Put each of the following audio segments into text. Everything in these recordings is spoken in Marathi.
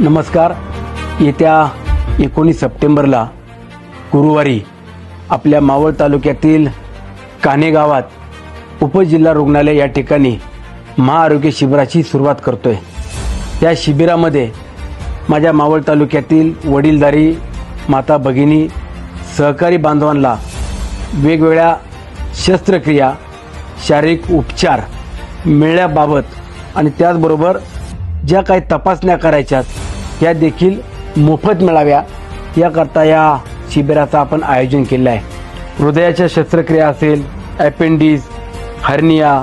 नमस्कार. येत्या एकोणीस सप्टेंबरला गुरुवारी आपल्या मावळ तालुक्यातील कान्हे गावात उपजिल्हा रुग्णालय या ठिकाणी महाआरोग्य शिबिराची सुरुवात करतोय. या शिबिरामध्ये माझ्या मावळ तालुक्यातील वडीलधारी माता भगिनी सहकारी बांधवांना वेगवेगळ्या शस्त्रक्रिया शारीरिक उपचार मिळण्याबाबत आणि त्याचबरोबर ज्या काही तपासण्या करायच्यात या देखील मोफत मिळाव्या. याकरता या शिबिराचं आपण आयोजन केलं आहे. हृदयाच्या शस्त्रक्रिया असेल ॲपेंडिस हर्निया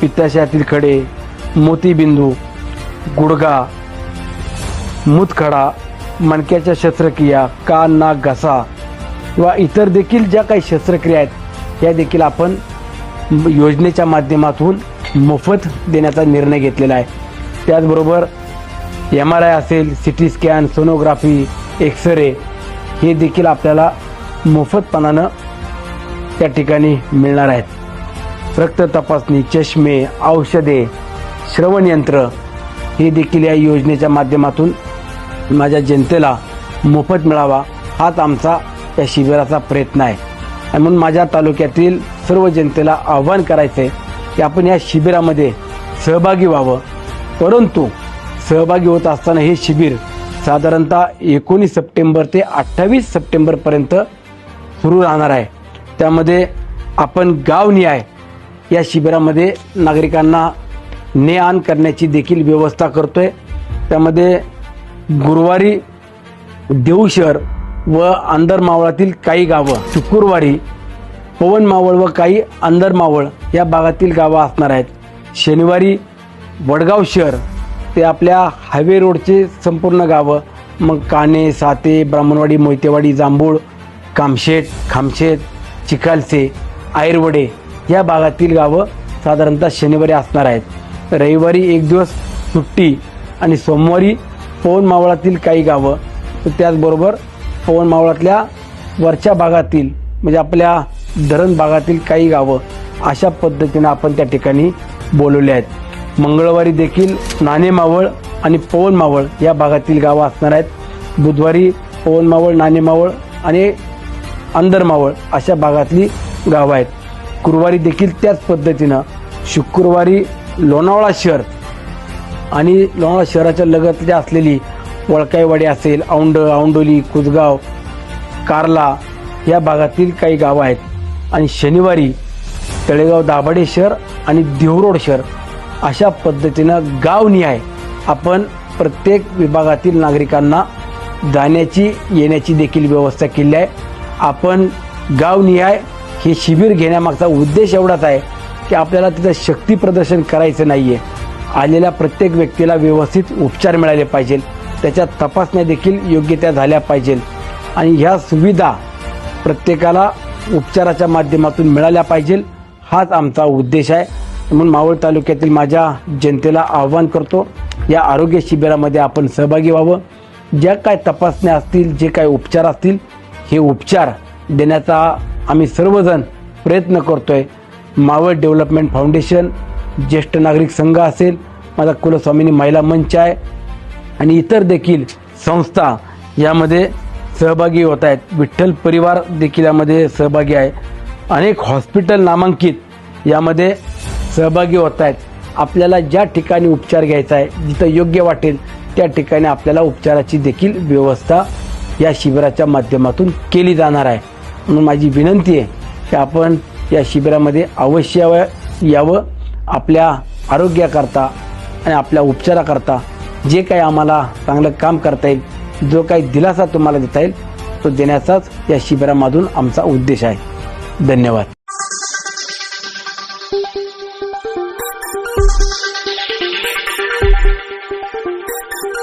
पित्ताशयातील खडे मोतीबिंदू गुडगा मुतखडा मणक्याच्या शस्त्रक्रिया कान नाक घसा किंवा इतर देखील ज्या काही शस्त्रक्रिया आहेत या देखील आपण योजनेच्या माध्यमातून मोफत देण्याचा निर्णय घेतलेला आहे. त्याचबरोबर एम आर आय असेल C T scan sonography X ray हे देखील आपल्याला मोफतपणानं त्या ठिकाणी मिळणार आहेत. रक्त तपासणी चष्मे औषधे श्रवणयंत्र हे देखील या योजनेच्या माध्यमातून माझ्या जनतेला मोफत मिळावा हाच आमचा या शिबिराचा प्रयत्न आहे. आणि म्हणून माझ्या तालुक्यातील सर्व जनतेला आव्हान करायचं आहे की आपण या शिबिरामध्ये सहभागी व्हावं. परंतु सहभागी होत असताना हे शिबिर साधारणतः एकोणीस सप्टेंबर ते अठ्ठावीस सप्टेंबरपर्यंत सुरू राहणार आहे. त्यामध्ये आपण गाव न्याय या शिबिरामध्ये नागरिकांना ने आण करण्याची देखील व्यवस्था करतो आहे त्यामध्ये गुरुवारी देऊ शहर व अंदरमावळातील काही गावं शुक्रवारी पवन मावळ व काही अंदरमावळ या भागातील गावं असणार आहेत. शनिवारी वडगाव शहर ते आपल्या हायवे रोडचे संपूर्ण गावं. मग काणे साते ब्राह्मणवाडी मोहितेवाडी जांभूळ कामशेत खामशेत चिखालसे आयरवडे या भागातील गावं साधारणतः शनिवारी असणार आहेत. रविवारी एक दिवस सुट्टी आणि सोमवारी पवन मावळातील काही गावं. त्याचबरोबर पवन मावळातल्या वरच्या भागातील म्हणजे आपल्या धरण भागातील काही गावं अशा पद्धतीनं आपण त्या ठिकाणी बोलवले आहेत. मंगळवारी देखील नाणे मावळ आणि पवन मावळ या भागातील गावं असणार आहेत. बुधवारी पवन मावळ नाणे मावळ आणि अंदर मावळ अशा भागातली गावं आहेत. गुरुवारी देखील त्याच पद्धतीनं शुक्रवारी लोणावळा शहर आणि लोणावळा शहराच्या लगत असलेली वळकाईवाडी असेल औंड औंडोली कुसगाव कार्ला या भागातील काही गावं आहेत. आणि शनिवारी तळेगाव दाभाडे शहर आणि देवरोड शहर अशा पद्धतीनं गावनिहाय आपण प्रत्येक विभागातील नागरिकांना जाण्याची येण्याची देखील व्यवस्था केली आहे. आपण गावनिहाय हे शिबिर घेण्यामागचा उद्देश एवढाच आहे की आपल्याला तिथं शक्ती प्रदर्शन करायचं नाही आहे आलेल्या प्रत्येक व्यक्तीला व्यवस्थित उपचार मिळाले पाहिजे त्याच्या तपासण्या देखील योग्य त्या झाल्या पाहिजे आणि ह्या सुविधा प्रत्येकाला उपचाराच्या माध्यमातून मिळाल्या पाहिजे हाच आमचा उद्देश आहे. म्हणून मावळ तालुक्यातील माझ्या जनतेला आव्हान करतो या आरोग्य शिबिरामध्ये आपण सहभागी व्हावं. ज्या काय तपासण्या असतील जे काय उपचार असतील हे उपचार देण्याचा आम्ही सर्वजण प्रयत्न करतोय. मावळ डेव्हलपमेंट फाउंडेशन ज्येष्ठ नागरिक संघ असेल माझा कुलस्वामिनी महिला मंच आहे आणि इतर देखील संस्था यामध्ये सहभागी होत आहेत. विठ्ठल परिवार देखील यामध्ये सहभागी आहे. अनेक हॉस्पिटल नामांकित यामध्ये सहभागी होत आहेत. आपल्याला ज्या ठिकाणी उपचार घ्यायचा आहे जिथं योग्य वाटेल त्या ठिकाणी आपल्याला उपचाराची देखील व्यवस्था या शिबिराच्या माध्यमातून केली जाणार आहे. म्हणून माझी विनंती आहे की आपण या शिबिरामध्ये अवश्य यावं- यावं आपल्या आरोग्याकरता आणि आपल्या उपचाराकरता जे काही आम्हाला चांगलं काम करता येईल जो काही दिलासा तुम्हाला देता येईल तो देण्याचाच या शिबिरामधून आमचा उद्देश आहे. धन्यवाद.